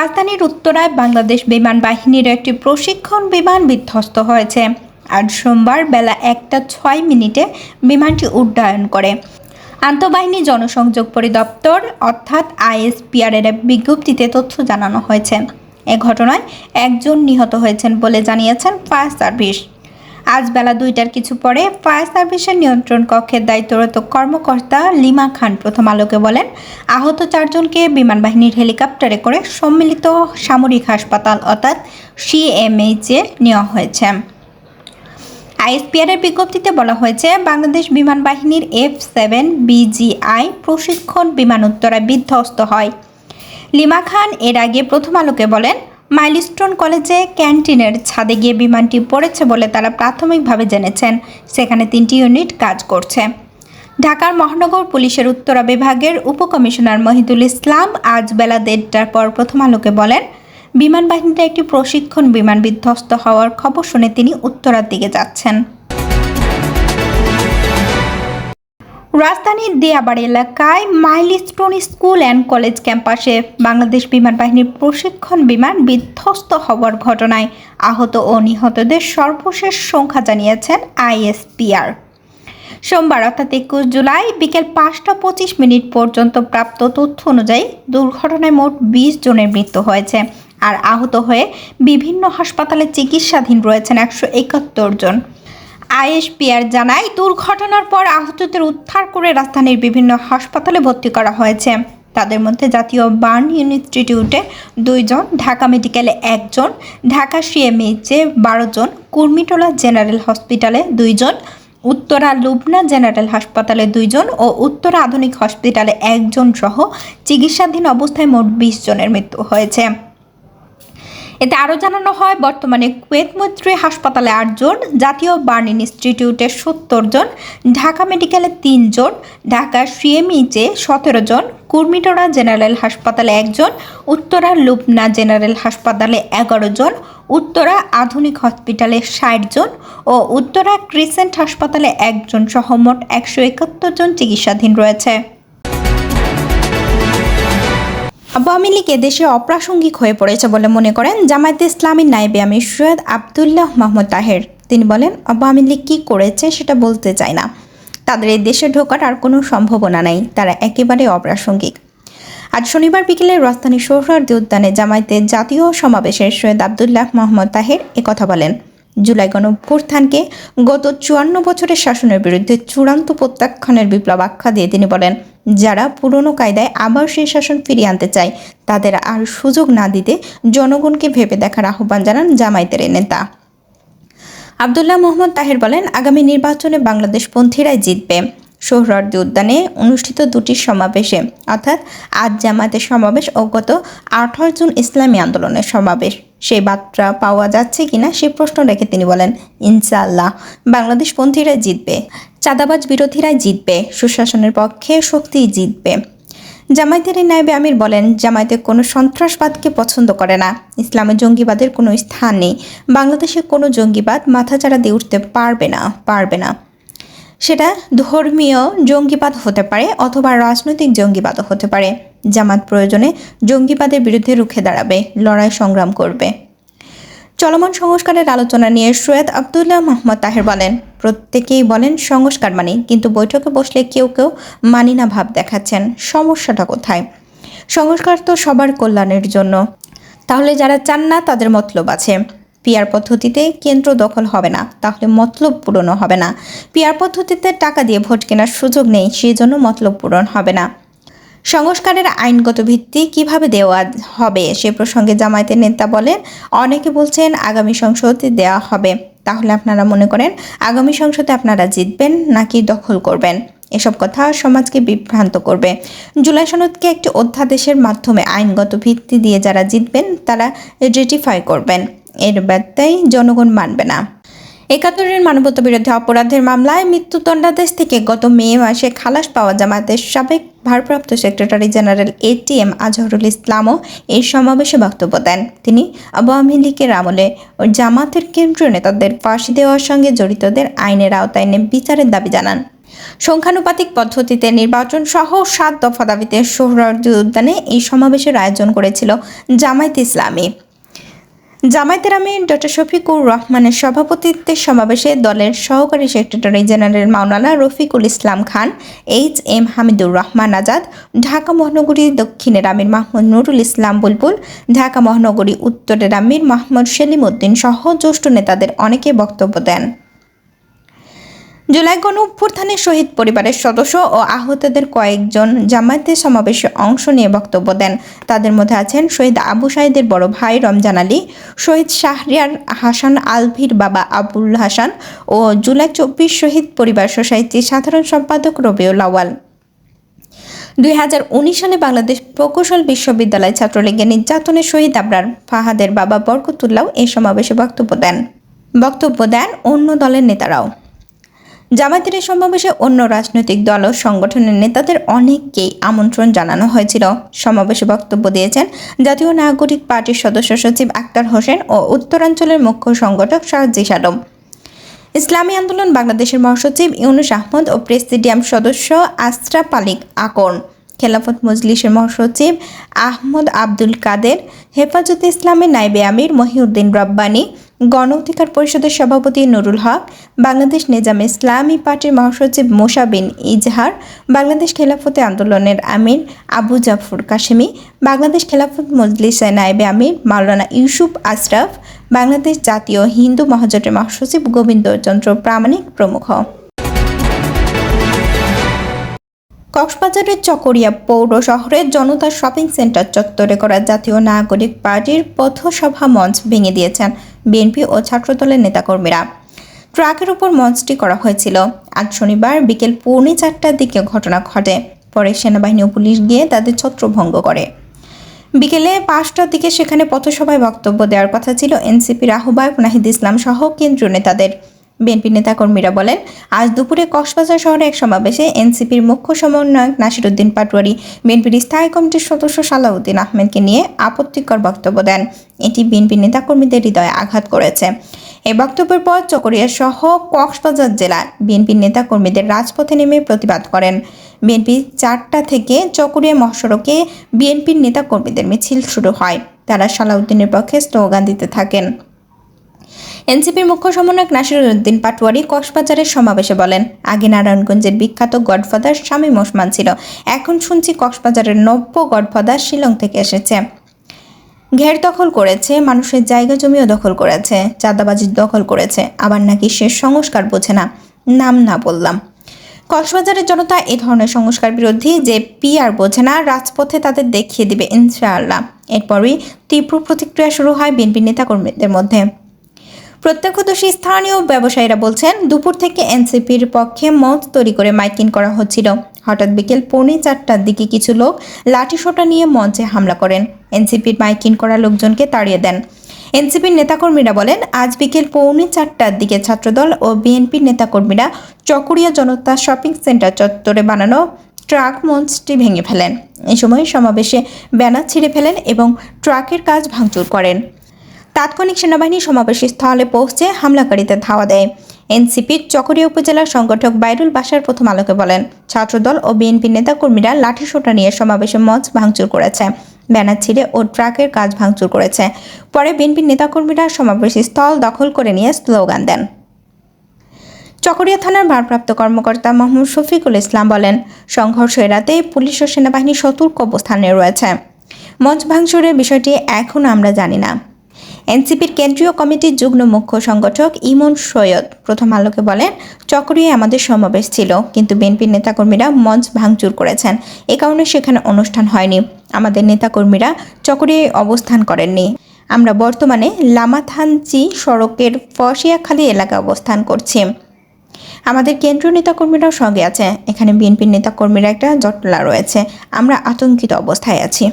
রাজধানীর উত্তরায় বাংলাদেশ বিমান বাহিনীর একটি প্রশিক্ষণ বিমান বিধ্বস্ত হয়েছে। আজ সোমবার বেলা একটা ছয় মিনিটে বিমানটি উড্ডয়ন করে। আন্তঃবাহিনী জনসংযোগ পরিদপ্তর, অর্থাৎ আইএসপিআর এর এক বিজ্ঞপ্তিতে তথ্য জানানো হয়েছে। এ ঘটনায় একজন নিহত হয়েছেন বলে জানিয়েছেন ফায়ার সার্ভিস। আজ বেলা দুইটার কিছু পরে ফায়ার সার্ভিসের নিয়ন্ত্রণ কক্ষের দায়িত্বরত কর্মকর্তা লিমা খান প্রথম আলোকে বলেন, আহত চারজনকে বিমান বাহিনীর হেলিকপ্টারে করে সম্মিলিত সামরিক হাসপাতাল অর্থাৎ সিএমএইচে নেওয়া হয়েছে। আইএসপিআর এর বিজ্ঞপ্তিতে বলা হয়েছে, বাংলাদেশ বিমান বাহিনীর এফ সেভেন বিজিআই প্রশিক্ষণ বিমান উত্তরায় বিধ্বস্ত হয়। লিমা খান এর আগে প্রথম আলোকে বলেন মাইলস্টোন কলেজে ক্যান্টিনের ছাদে গিয়ে বিমানটি পড়েছে বলে তারা প্রাথমিকভাবে জেনেছেন। সেখানে তিনটি ইউনিট কাজ করছে। ঢাকার মহানগর পুলিশের উত্তরা বিভাগের উপকমিশনার মহিদুল ইসলাম আজ বেলা দেড়টার পর প্রথম আলোকে বলেন বিমান বাহিনীতে একটি প্রশিক্ষণ বিমান বিধ্বস্ত হওয়ার খবর শুনে তিনি উত্তরার দিকে যাচ্ছেন। রাজধানীর দিয়াবাড়ি এলাকায় মাইলস্টোন স্কুল অ্যান্ড কলেজ ক্যাম্পাসে বাংলাদেশ বিমান বাহিনীর প্রশিক্ষণ বিমান বিধ্বস্ত হওয়ার ঘটনায় আহত ও নিহতদের সর্বশেষ সংখ্যা জানিয়েছেন আইএসপিআর। সোমবার অর্থাৎ একুশ জুলাই বিকেল পাঁচটা পঁচিশ মিনিট পর্যন্ত প্রাপ্ত তথ্য অনুযায়ী দুর্ঘটনায় মোট বিশ জনের মৃত্যু হয়েছে আর আহত হয়ে বিভিন্ন হাসপাতালে চিকিৎসাধীন রয়েছেন একশো একাত্তর জন। আইএসপিআর জানায়, দুর্ঘটনার পর আহতদের উদ্ধার করে রাজধানীর বিভিন্ন হাসপাতালে ভর্তি করা হয়েছে। তাদের মধ্যে জাতীয় বার্ন ইনস্টিটিউটে দুইজন, ঢাকা মেডিকেলে একজন, ঢাকা সিএমএইচে বারো জন, কুর্মিটোলা জেনারেল হসপিটালে দুইজন, উত্তরা লুবনা জেনারেল হাসপাতালে দুইজন ও উত্তরা আধুনিক হসপিটালে একজন সহ চিকিৎসাধীন অবস্থায় মোট বিশ জনের মৃত্যু হয়েছে। এতে আরও জানানো হয়, বর্তমানে কুয়েত মৈত্রী হাসপাতালে আটজন, জাতীয় বার্ন ইনস্টিটিউটে সত্তর জন, ঢাকা মেডিকেলে তিনজন ঢাকা সিএমইচে সতেরো জন, কুর্মিটোড়া জেনারেল হাসপাতালে একজন উত্তরা লুবনা জেনারেল হাসপাতালে এগারো জন, উত্তরা আধুনিক হসপিটালে ষাট জন ও উত্তরা ক্রিসেন্ট হাসপাতালে একজন সহ মোট একশো একাত্তর জন চিকিৎসাধীন রয়েছে। আওয়ামী লীগ এদেশে অপ্রাসঙ্গিক হয়ে পড়েছে বলে মনে করেন জামায়াতে ইসলামীর নায়েবে আমি সৈয়দ আবদুল্লাহ মাহমুদ তাহের। তিনি বলেন, আওয়ামী লীগ কী করেছে সেটা বলতে চায় না। তাদের এই দেশে ঢোকার আর কোনো সম্ভাবনা নাই। তারা একেবারে অপ্রাসঙ্গিক। আজ শনিবার বিকেলে রাজধানী সোহরার্দি উদ্যানে জামায়াতের জাতীয় সমাবেশের সৈয়দ আবদুল্লাহ মোহাম্মদ তাহের একথা বলেন। জুলাই গণভ্যুত্থানকে গত চুয়ান্ন বছরের শাসনের বিরুদ্ধে চূড়ান্ত প্রত্যাখ্যানের বিপ্লব আখ্যা দিয়ে তিনি বলেন, যারা পুরনো কায়দায় আবার সেই শাসন ফিরিয়ে আনতে চায়, তাদের আর সুযোগ না দিতে জনগণকে ভেবে দেখার আহ্বান জানান জামায়াতের নেতা। আবদুল্লাহ মোহাম্মদ তাহের বলেন, আগামী নির্বাচনে বাংলাদেশ পন্থীরাই জিতবে। সোহরার্দি উদ্যানে অনুষ্ঠিত দুটি সমাবেশে, অর্থাৎ আজ জামায়াতের সমাবেশ ও গত আঠারো জুন ইসলামী আন্দোলনের সমাবেশ। সেই বার্তা পাওয়া যাচ্ছে কিনা সে প্রশ্ন রেখে তিনি বলেন, ইনশাআল্লাহ, বাংলাদেশ পন্থীরাই জিতবে, চাঁদাবাজ বিরোধীরাই জিতবে, সুশাসনের পক্ষে শক্তিই জিতবে। জামায়াতের নায়েবে আমির বলেন, জামায়াতে কোনো সন্ত্রাসবাদকে পছন্দ করে না। ইসলামে জঙ্গিবাদের কোনো স্থান নেই। বাংলাদেশে কোনো জঙ্গিবাদ মাথাচাড়া দিয়ে উঠতে পারবে না পারবে না। সেটা ধর্মীয় জঙ্গিবাদ হতে পারে অথবা রাজনৈতিক জঙ্গিবাদও হতে পারে। জামাত প্রয়োজনে জঙ্গিবাদের বিরুদ্ধে রুখে দাঁড়াবে, লড়াই সংগ্রাম করবে। চলমান সংস্কারের আলোচনা নিয়ে সৈয়দ আবদুল্লাহ মোহাম্মদ তাহের বলেন, প্রত্যেকেই বলেন সংস্কার মানি কিন্তু বৈঠকে বসলে কেউ কেউ মানি না ভাব দেখাচ্ছেন, সমস্যাটা কোথায়? সংস্কার তো সবার কল্যাণের জন্য। তাহলে যারা চান না, তাদের মতলব আছে। পিয়ার পদ্ধতিতে কেন্দ্র দখল হবে না, তাহলে মতলব পূরণও হবে না। পিয়ার পদ্ধতিতে টাকা দিয়ে ভোট কেনার সুযোগ নেই সেই জন্য মতলব পূরণ হবে না। সংস্কারের আইনগত ভিত্তি কীভাবে দেওয়া হবে সে প্রসঙ্গে জামায়াতের নেতা বলেন, অনেকে বলছেন আগামী সংসদে দেওয়া হবে। তাহলে আপনারা মনে করেন, আগামী সংসদে আপনারা জিতবেন নাকি দখল করবেন? এসব কথা সমাজকে বিভ্রান্ত করবে। জুলাই সনদকে একটি অধ্যাদেশের মাধ্যমে আইনগত ভিত্তি দিয়ে যারা জিতবেন, তারা রেটিফাই করবেন। এর ব্যত্যয় জনগণ মানবে না। একাত্তরের মানবতা বিরোধী অপরাধের মামলায় মৃত্যুদণ্ডাদেশ থেকে গত মে মাসে খালাস পাওয়া জামায়াতের সাবেক ভারপ্রাপ্ত সেক্রেটারি জেনারেল এটিএম আজহরুল ইসলামও এই সমাবেশে বক্তব্য দেন। তিনি আওয়ামী লীগের আমলে ও জামাতের কেন্দ্রীয় নেতাদের ফাঁসি দেওয়ার সঙ্গে জড়িতদের আইনের আওতায় এনে বিচারের দাবি জানান। সংখ্যানুপাতিক পদ্ধতিতে নির্বাচন সহ সাত দফা দাবিতে সোহরাওয়ার্দী উদ্যানে এই সমাবেশের আয়োজন করেছিল জামায়াত ইসলামী। জামায়াতের আমির ডক্টর শফিকুর রহমানের সভাপতিত্বে সমাবেশে দলের সহকারী সেক্রেটারি জেনারেল মাওলানা রফিকুল ইসলাম খান, এইচ এম হামিদুর রহমান আজাদ, ঢাকা মহানগরী দক্ষিণের আমির মাহমুদ নুরুল ইসলাম বুলবুল, ঢাকা মহানগরী উত্তরের আমির মাহমুদ সেলিম উদ্দিন সহ জ্যেষ্ঠ নেতাদের অনেকে বক্তব্য দেন। জুলাই গণ অভ্যুত্থানের শহীদ পরিবারের সদস্য ও আহতদের কয়েকজন জামায়াতের সমাবেশে অংশ নিয়ে বক্তব্য দেন। তাদের মধ্যে আছেন শহীদ আবু সাইদের বড় ভাই রমজান আলী, শহীদ শাহরিয়ার হাসান আলভির বাবা আবুল হাসান ও জুলাই চব্বিশ শহীদ পরিবার সোসাইটির সাধারণ সম্পাদক রবিউল আওয়াল দুই হাজার উনিশ সালে বাংলাদেশ প্রকৌশল বিশ্ববিদ্যালয় ছাত্রলীগের নির্যাতনের শহীদ আবরার ফাহাদের বাবা বরকতুল্লাও এই সমাবেশে বক্তব্য দেন। বক্তব্য দেন অন্য দলের নেতারাও। জামায়াতের এই সমাবেশে অন্য রাজনৈতিক দল ও সংগঠনের নেতাদের অনেককেই আমন্ত্রণ জানানো হয়েছিল। সমাবেশে বক্তব্য দিয়েছেন জাতীয় নাগরিক পার্টির সদস্য সচিব আক্তার হোসেন ও উত্তরাঞ্চলের মুখ্য সংগঠক সাহাজি আলম ইসলামী আন্দোলন বাংলাদেশের মহাসচিব ইউনুস আহমদ ও প্রেসিডিয়াম সদস্য আশরাফ আলিক আকন খেলাফত মজলিসের মহাসচিব আহমদ আব্দুল কাদের, হেফাজতে ইসলামের নাইবে আমির মহিউদ্দিন রব্বানী গণ অধিকার পরিষদের সভাপতি নুরুল হক, বাংলাদেশ নিজাম ইসলামী পার্টির মহাসচিব মোশা বিন ইজহার, বাংলাদেশ খেলাফতে আন্দোলনের আমির আবু জাফর কাশেমি, বাংলাদেশ খেলাফত মজলিসের নায়েবে আমির মাওলানা ইউসুফ আশরাফ, বাংলাদেশ জাতীয় হিন্দু মহাজোটের মহাসচিব গোবিন্দ চন্দ্র প্রামাণিক প্রমুখ। কক্সবাজারের চকরিয়া পৌর শহরের জনতা শপিং সেন্টার চত্বরে করা জাতীয় নাগরিক পার্টির পথসভা মঞ্চ ভেঙে দিয়েছেন বিএনপি ও ছাত্রদলের নেতাকর্মীরা। ট্রাকের উপর মঞ্চটি করা হয়েছিল। আজ শনিবার বিকেল পৌনে চারটার দিকে ঘটনা ঘটে। পরে সেনাবাহিনী ও পুলিশ গিয়ে তাদের ছত্রভঙ্গ করে। বিকেলে পাঁচটার দিকে সেখানে পথসভায় বক্তব্য দেওয়ার কথা ছিল এনসিপির আহ্বায়ক নাহিদ ইসলাম সহ কেন্দ্রীয় নেতাদের। বিএনপি নেতাকর্মীরা বলেন, আজ দুপুরে কক্সবাজার শহরে এক সমাবেশে এনসিপির মুখ্য সমন্বয়ক নাসিরুদ্দিন পাটোয়ারি, বিএনপির স্থায়ী কমিটির সদস্য সালাউদ্দিন আহমেদকে নিয়ে আপত্তিকর বক্তব্য দেন। এটি বিএনপি নেতাকর্মীদের হৃদয়ে আঘাত করেছে। এই বক্তব্যের পর চকরিয়া সহ কক্সবাজার জেলা বিএনপির নেতাকর্মীদের রাজপথে নেমে প্রতিবাদ করেন। বিএনপি চারটা থেকে চকরিয়া মহাসড়কে বিএনপির নেতাকর্মীদের মিছিল শুরু হয়। তারা সালাউদ্দিনের পক্ষে স্লোগান দিতে থাকেন। এনসিপির মুখ্য সমন্বয়ক নাসিরুদ্দিন পাটোয়ারি কক্সবাজারের সমাবেশে বলেন, আগে নারায়ণগঞ্জের বিখ্যাত গডফাদার শামীম ওসমান ছিল, এখন শুনছি কক্সবাজারের নব্য গডফাদার শিলং থেকে এসেছে। ঘের দখল করেছে, মানুষের জায়গা জমিও দখল করেছে চাঁদাবাজির দখল করেছে, আবার নাকি সে সংস্কার বোঝে না, নাম না বললাম। কক্সবাজারের জনতা এ ধরনের সংস্কার বিরোধী যে পিআর বোঝে না, রাজপথে তাদের দেখিয়ে দিবে ইনশাআল্লাহ। এরপরই তীব্র প্রতিক্রিয়া শুরু হয় বিএনপি নেতাকর্মীদের মধ্যে। প্রত্যক্ষদর্শী স্থানীয় ব্যবসায়ীরা বলছেন, দুপুর থেকে এনসিপির পক্ষে মঞ্চ তৈরি করে মাইকিং করা হচ্ছিল। হঠাৎ বিকেল পৌনে চারটার দিকে কিছু লোক লাঠিসোঁটা নিয়ে মঞ্চে হামলা করেন। এনসিপির মাইকিং করা লোকজনকে তাড়িয়ে দেন। এনসিপির নেতাকর্মীরা বলেন, আজ বিকেল পৌনে চারটার দিকে ছাত্রদল ও বিএনপির নেতাকর্মীরা চকরিয়া জনতা শপিং সেন্টার চত্বরে বানানো ট্রাক মঞ্চটি ভেঙে ফেলেন। এই সময় সমাবেশে ব্যানার ছিঁড়ে ফেলেন এবং ট্রাকের কাজ ভাঙচুর করেন। তাৎক্ষণিক সেনাবাহিনী সমাবেশ স্থলে পৌঁছে হামলাকারীদের ধাওয়া দেয়। এনসিপির চকরিয়া উপজেলার সংগঠক বাইরুল বাসার প্রথম আলোকে বলেন, ছাত্রদল ও বিএনপি নেতাকর্মীরা লাঠিসোঁটা নিয়ে সমাবেশে মঞ্চ ভাঙচুর করেছে, ব্যানার ছিঁড়ে ও ট্রাকের কাজ ভাঙচুর করেছে। পরে বিএনপির নেতাকর্মীরা সমাবেশ স্থল দখল করে নিয়ে স্লোগান দেন। চকরিয়া থানার ভারপ্রাপ্ত কর্মকর্তা মোহাম্মদ শফিকুল ইসলাম বলেন, সংঘর্ষ এড়াতে পুলিশ ও সেনাবাহিনী সতর্ক অবস্থানে রয়েছে। মঞ্চ ভাঙচুরের বিষয়টি এখনও আমরা জানি না। এনসিপির কেন্দ্রীয় কমিটির যুগ্ম মুখ্য সংগঠক ইমন সৈয়দ প্রথম আলোকে বলেন চকরিয়ে আমাদের সমাবেশ ছিল, কিন্তু বিএনপির নেতাকর্মীরা মঞ্চ ভাঙচুর করেছেন। এ কারণে সেখানে অনুষ্ঠান হয়নি। আমাদের নেতাকর্মীরা চকরিয়ে অবস্থান করেননি। আমরা বর্তমানে লামাথানচি সড়কের ফসিয়াখালী এলাকায় অবস্থান করছি। আমাদের কেন্দ্রীয় নেতাকর্মীরাও সঙ্গে আছে। এখানে বিএনপির নেতাকর্মীরা একটা জটলা রয়েছে। আমরা আতঙ্কিত অবস্থায় আছি।